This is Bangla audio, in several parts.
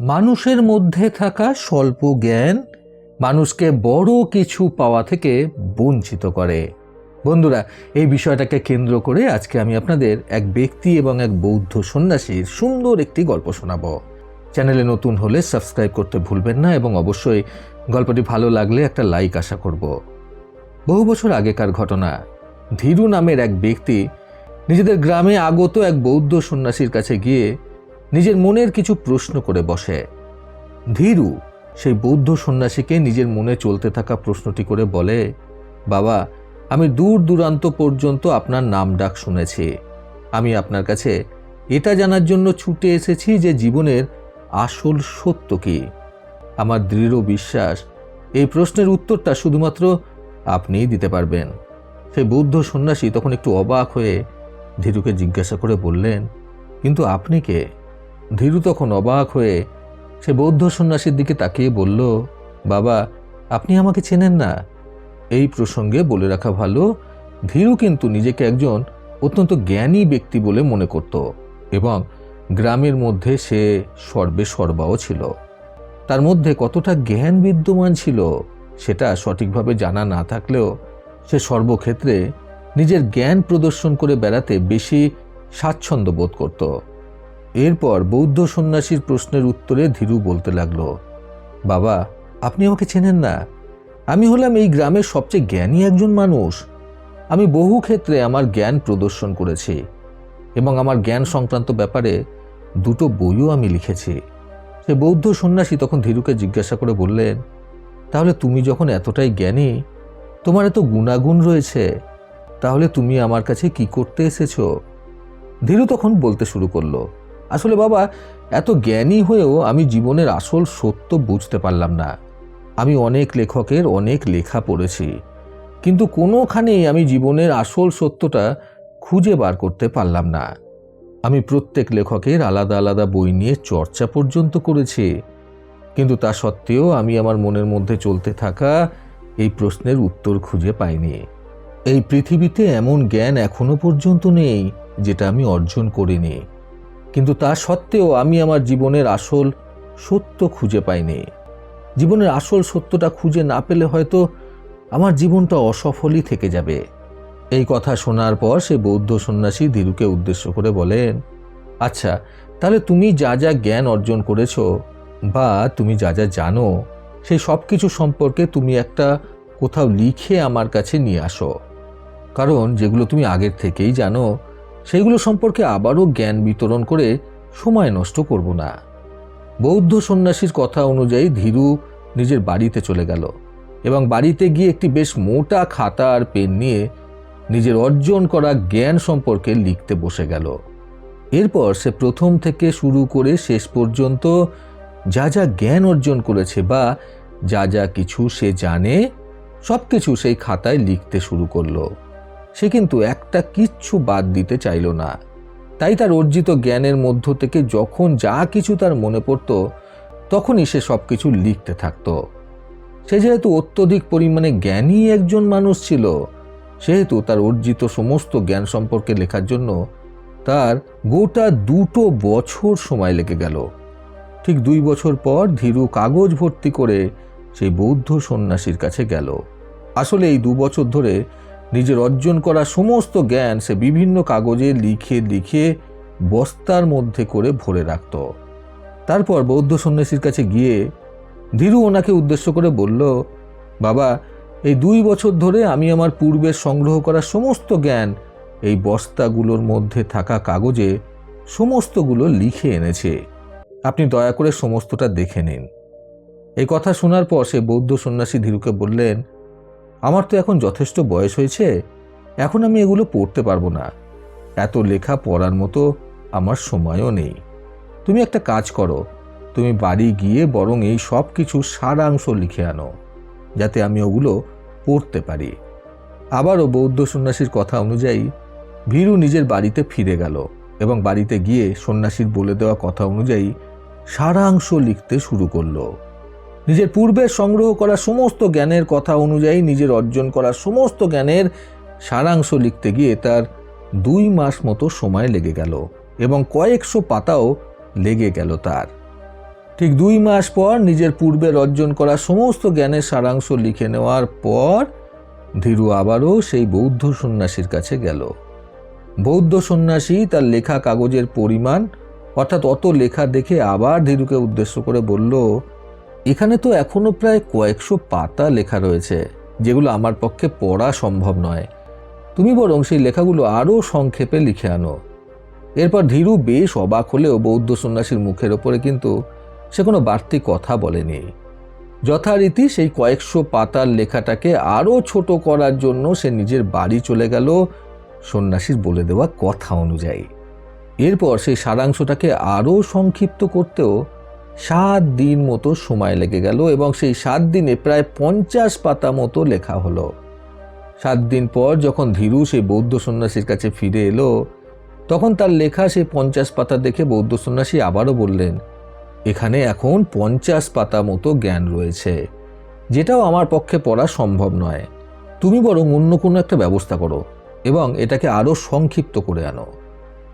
মানুষের মধ্যে থাকা স্বল্প জ্ঞান মানুষকে বড় কিছু পাওয়া থেকে বঞ্চিত করে। বন্ধুরা, এই বিষয়টাকে কেন্দ্র করে আজকে আমি আপনাদের এক ব্যক্তি এবং এক বৌদ্ধ সন্ন্যাসীর সুন্দর একটি গল্প শোনাবো। চ্যানেলে নতুন হলে সাবস্ক্রাইব করতে ভুলবেন না এবং অবশ্যই গল্পটি ভালো লাগলে একটা লাইক আশা করব। বহু বছর আগেকার ঘটনা। ধীরু নামের এক ব্যক্তি নিজেদের গ্রামে আগত এক বৌদ্ধ সন্ন্যাসীর কাছে গিয়ে নিজের মনের কিছু প্রশ্ন করে বসে। ধীরু, সেই বৌদ্ধ সন্ন্যাসীকে নিজের মনে চলতে থাকা প্রশ্নটি করে বলে, বাবা, আমি দূর দূরান্ত পর্যন্ত আপনার নাম ডাক শুনেছি। আমি আপনার কাছে এটা জানার জন্য ছুটে এসেছি যে জীবনের আসল সত্য কি। আমার দৃঢ় বিশ্বাস এই প্রশ্নের উত্তরটা শুধুমাত্র আপনিই দিতে পারবেন। সেই বৌদ্ধ সন্ন্যাসী তখন একটু অবাক হয়ে ধীরুকে জিজ্ঞাসা করে বললেন, কিন্তু আপনি কে? ধীরু তখন অবাক হয়ে সে বৌদ্ধ সন্ন্যাসীর দিকে তাকিয়ে বলল, বাবা, আপনি আমাকে চেনেন না। এই প্রসঙ্গে বলে রাখা ভালো, ধীরু কিন্তু নিজেকে একজন অত্যন্ত জ্ঞানী ব্যক্তি বলে মনে করত এবং গ্রামের মধ্যে সে সর্বে সর্বাও ছিল। তার মধ্যে কতটা জ্ঞান বিদ্যমান ছিল সেটা সঠিকভাবে জানা না থাকলেও সে সর্বক্ষেত্রে নিজের জ্ঞান প্রদর্শন করে বেড়াতে বেশি স্বাচ্ছন্দ্য বোধ করত। এরপর বৌদ্ধ সন্ন্যাসীর প্রশ্নের উত্তরে ধীরু বলতে লাগল, বাবা, আপনি আমাকে চেনেন না। আমি হলাম এই গ্রামের সবচেয়ে জ্ঞানী একজন মানুষ। আমি বহু ক্ষেত্রে আমার জ্ঞান প্রদর্শন করেছি এবং আমার জ্ঞান সংক্রান্ত ব্যাপারে দুটো বইও আমি লিখেছি। সে বৌদ্ধ সন্ন্যাসী তখন ধীরুকে জিজ্ঞাসা করে বললেন, তাহলে তুমি যখন এতটাই জ্ঞানী, তোমার এত গুণাগুণ রয়েছে, তাহলে তুমি আমার কাছে কি করতে এসেছ? ধীরু তখন বলতে শুরু করল আসলে বাবা, এত জ্ঞানী হয়েও আমি জীবনের আসল সত্য বুঝতে পারলাম না। আমি অনেক লেখকের অনেক লেখা পড়েছি, কিন্তু কোনোখানেই আমি জীবনের আসল সত্যটা খুঁজে বার করতে পারলাম না। আমি প্রত্যেক লেখকের আলাদা আলাদা বই নিয়ে চর্চা পর্যন্ত করেছি, কিন্তু তা সত্ত্বেও আমি আমার মনের মধ্যে চলতে থাকা এই প্রশ্নের উত্তর খুঁজে পাইনি। এই পৃথিবীতে এমন জ্ঞান এখনও পর্যন্ত নেই, যেটা আমি অর্জন করিনি। কিন্তু তা সত্ত্বেও আমি আমার জীবনের আসল সত্য খুঁজে পাইনি। জীবনের আসল সত্যটা খুঁজে না পেলে হয়তো আমার জীবনটা অসফলই থেকে যাবে। এই কথা শোনার পর সে বৌদ্ধ সন্ন্যাসী ধীরুকে উদ্দেশ্য করে বলেন আচ্ছা তাহলে তুমি যা যা জ্ঞান অর্জন করেছ বা তুমি যা যা জানো সেই সব কিছু সম্পর্কে তুমি একটা কোথাও লিখে আমার কাছে নিয়ে আসো। কারণ যেগুলো তুমি আগের থেকেই জানো সেইগুলো সম্পর্কে আবারও জ্ঞান বিতরণ করে সময় নষ্ট করব না। বৌদ্ধ সন্ন্যাসীর কথা অনুযায়ী ধীরু নিজের বাড়িতে চলে গেল এবং বাড়িতে গিয়ে একটি বেশ মোটা খাতা আর পেন নিয়ে নিজের অর্জন করা জ্ঞান সম্পর্কে লিখতে বসে গেল। এরপর সে প্রথম থেকে শুরু করে শেষ পর্যন্ত যা যা জ্ঞান অর্জন করেছে বা যা যা কিছু সে জানে সব কিছু সেই খাতায় লিখতে শুরু করল। সে কিন্তু একটা কিচ্ছু বাদ দিতে চাইল না। তাই তার অর্জিত জ্ঞানের মধ্য থেকে যখন যা কিছু তার মনে পড়ত, তখনই সে সব কিছু লিখতে থাকত। সে যেহেতু অত্যধিক পরিমাণে জ্ঞানী একজন মানুষ ছিল, সেহেতু তার অর্জিত সমস্ত জ্ঞান সম্পর্কে লেখার জন্য তার গোটা দুটো বছর সময় লেগে গেল। ঠিক দুই বছর পর ধীরু কাগজ ভর্তি করে সেই বৌদ্ধ সন্ন্যাসীর কাছে গেল। আসলে এই দু বছর ধরে নিজের অর্জন করা সমস্ত জ্ঞান সে বিভিন্ন কাগজে লিখে লিখে বস্তার মধ্যে করে ভরে রাখত। তারপর বৌদ্ধ সন্ন্যাসীর কাছে গিয়ে ধীরু ওনাকে উদ্দেশ্য করে বলল, বাবা, এই দুই বছর ধরে আমি আমার পূর্বের সংগ্রহ করা সমস্ত জ্ঞান এই বস্তাগুলোর মধ্যে থাকা কাগজে সমস্তগুলো লিখে এনেছে। আপনি দয়া করে সমস্তটা দেখে নিন। এই কথা শোনার পর সে বৌদ্ধ সন্ন্যাসী ধীরুকে বললেন আমার তো এখন যথেষ্ট বয়স হয়েছে, এখন আমি এগুলো পড়তে পারব না। এত লেখা পড়ার মতো আমার সময়ও নেই। তুমি একটা কাজ করো, তুমি বাড়ি গিয়ে বরং এই সব কিছু সারাংশ লিখে আনো, যাতে আমি ওগুলো পড়তে পারি। আবারও বৌদ্ধ সন্ন্যাসীর কথা অনুযায়ী, ভীরু নিজের বাড়িতে ফিরে গেল এবং বাড়িতে গিয়ে সন্ন্যাসীর বলে দেওয়া কথা অনুযায়ী সারাংশ লিখতে শুরু করল। নিজের পূর্বে সংগ্রহ করা সমস্ত জ্ঞানের কথা অনুযায়ী নিজের অর্জন করা সমস্ত জ্ঞানের সারাংশ লিখতে গিয়ে তার দুই মাস মতো সময় লেগে গেল এবং কয়েকশো পাতাও লেগে গেল তার। ঠিক দুই মাস পর নিজের পূর্বের অর্জন করা সমস্ত জ্ঞানের সারাংশ লিখে নেওয়ার পর ধীরু আবারও সেই বৌদ্ধ সন্ন্যাসীর কাছে গেল। বৌদ্ধ সন্ন্যাসী তার লেখা কাগজের পরিমাণ, অর্থাৎ অত লেখা দেখে আবার ধীরুকে উদ্দেশ্য করে বলল এখানে তো এখনও প্রায় কয়েকশো পাতা লেখা রয়েছে, যেগুলো আমার পক্ষে পড়া সম্ভব নয়। তুমি বরং সেই লেখাগুলো আরও সংক্ষেপে লিখে আনো। এরপর ধীরু বেশ অবাক হলেও বৌদ্ধ সন্ন্যাসীর মুখের ওপরে কিন্তু সে কোনো বাড়তি কথা বলেনি। যথারীতি সেই কয়েকশো পাতার লেখাটাকে আরও ছোট করার জন্য সে নিজের বাড়ি চলে গেল সন্ন্যাসীর বলে দেওয়া কথা অনুযায়ী। এরপর সেই সারাংশটাকে আরও সংক্ষিপ্ত করতেও সাত দিন মতো সময় লেগে গেল এবং সেই সাত দিনে প্রায় পঞ্চাশ পাতা মতো লেখা হলো। সাত দিন পর যখন ধীরু সেই বৌদ্ধ সন্ন্যাসীর কাছে ফিরে এলো, তখন তার লেখা সেই পঞ্চাশ পাতা দেখে বৌদ্ধ সন্ন্যাসী আবারও বললেন, এখানে এখন পঞ্চাশ পাতা মতো জ্ঞান রয়েছে, যেটাও আমার পক্ষে পড়া সম্ভব নয়। তুমি বরং অন্য কোনো একটা ব্যবস্থা করো এবং এটাকে আরও সংক্ষিপ্ত করে আনো।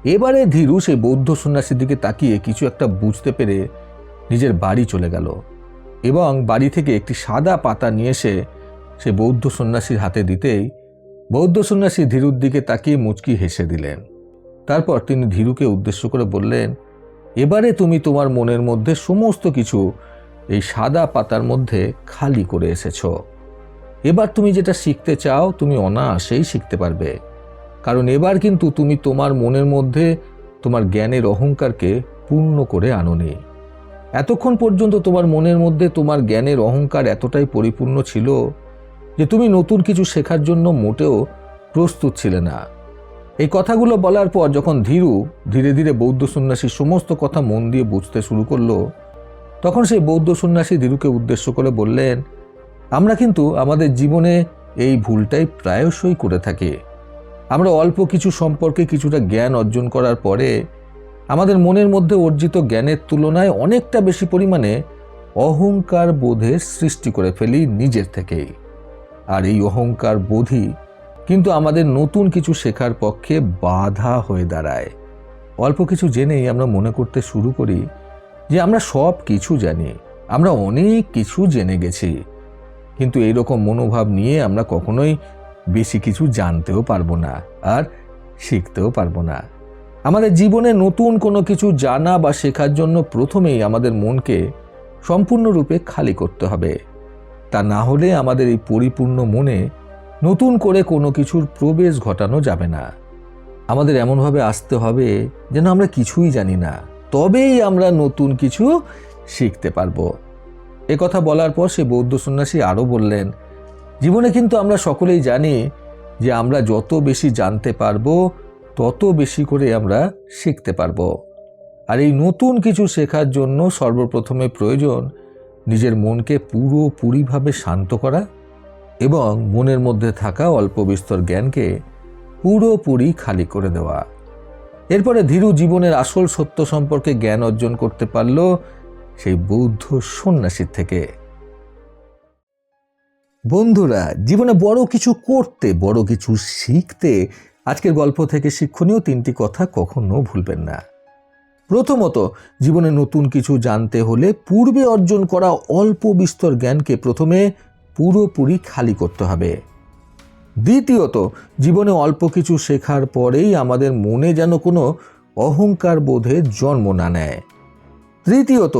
এবারে ধীরু সেই বৌদ্ধ সন্ন্যাসীর দিকে তাকিয়ে কিছু একটা বুঝতে পেরে নিজের বাড়ি চলে গেল এবং বাড়ি থেকে একটি সাদা পাতা নিয়ে এসে সে বৌদ্ধ সন্ন্যাসীর হাতে দিতেই বৌদ্ধ সন্ন্যাসী ধীরুর দিকে তাকিয়ে মুচকি হেসে দিলেন। তারপর তিনি ধীরুকে উদ্দেশ্য করে বললেন, এবারে তুমি তোমার মনের মধ্যে সমস্ত কিছু এই সাদা পাতার মধ্যে খালি করে এসেছ। এবার তুমি যেটা শিখতে চাও তুমি অনায়াসেই শিখতে পারবে। কারণ এবার কিন্তু তুমি তোমার মনের মধ্যে তোমার জ্ঞানের অহংকারকে পূর্ণ করে আনোনি। এতক্ষণ পর্যন্ত তোমার মনের মধ্যে তোমার জ্ঞানের অহংকার এতটাই পরিপূর্ণ ছিল যে তুমি নতুন কিছু শেখার জন্য মোটেও প্রস্তুত ছিলে না। এই কথাগুলো বলার পর যখন ধীরু, ধীরে ধীরে বৌদ্ধ সন্ন্যাসীর সমস্ত কথা মন দিয়ে বুঝতে শুরু করল, তখন সেই বৌদ্ধ সন্ন্যাসী ধীরুকে উদ্দেশ্য করে বললেন, আমরা কিন্তু আমাদের জীবনে এই ভুলটাই প্রায়শই করে থাকি। আমরা অল্প কিছু সম্পর্কে কিছুটা জ্ঞান অর্জন করার পরে আমাদের মনের মধ্যে অর্জিত জ্ঞানের তুলনায় অনেকটা বেশি পরিমাণে অহংকার বোধের সৃষ্টি করে ফেলি নিজের থেকেই। আর এই অহংকার বোধই কিন্তু আমাদের নতুন কিছু শেখার পক্ষে বাধা হয়ে দাঁড়ায়। অল্প কিছু জেনেই আমরা মনে করতে শুরু করি যে আমরা সব কিছু জানি, আমরা অনেক কিছু জেনে গেছি, কিন্তু এইরকম মনোভাব নিয়ে আমরা কখনোই বেশি কিছু জানতেও পারব না আর শিখতেও পারব না। আমাদের জীবনে নতুন কোনো কিছু জানা বা শেখার জন্য প্রথমেই আমাদের মনকে সম্পূর্ণরূপে খালি করতে হবে। তা না হলে আমাদের এই পরিপূর্ণ মনে নতুন করে কোনো কিছুর প্রবেশ ঘটানো যাবে না। আমাদের এমনভাবে আসতে হবে যেন আমরা কিছুই জানি না, তবেই আমরা নতুন কিছু শিখতে পারব। কথা বলার পর সে বৌদ্ধ সন্ন্যাসী আরও বললেন, জীবনে কিন্তু আমরা সকলেই জানি যে আমরা যত বেশি জানতে পারব তত বেশি করে আমরা শিখতে পারব। আর এই নতুন কিছু শেখার জন্য সর্বপ্রথমে প্রয়োজন নিজের মনকে পুরোপুরিভাবে শান্ত করা এবং মনের মধ্যে থাকা অল্প বিস্তর জ্ঞানকে পুরোপুরি খালি করে দেওয়া। এরপরে ধীরু জীবনের আসল সত্য সম্পর্কে জ্ঞান অর্জন করতে পারল সেই বৌদ্ধ সন্ন্যাসীর থেকে। বন্ধুরা, জীবনে বড় কিছু করতে, বড় কিছু শিখতে আজকের গল্প থেকে শিক্ষণীয় তিনটি কথা কখনো ভুলবেন না। প্রথমত, জীবনে নতুন কিছু জানতে হলে পূর্বে অর্জন করা অল্প বিস্তর জ্ঞানকে প্রথমে পুরোপুরি খালি করতে হবে। দ্বিতীয়ত, জীবনে অল্প কিছু শেখার পরেই আমাদের মনে যেন কোনো অহংকার বোধের জন্ম না নেয়। তৃতীয়ত,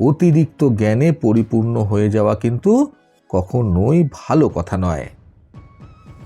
অতিরিক্ত জ্ঞানে পরিপূর্ণ হয়ে যাওয়া কিন্তু কখনোই ভালো কথা নয়।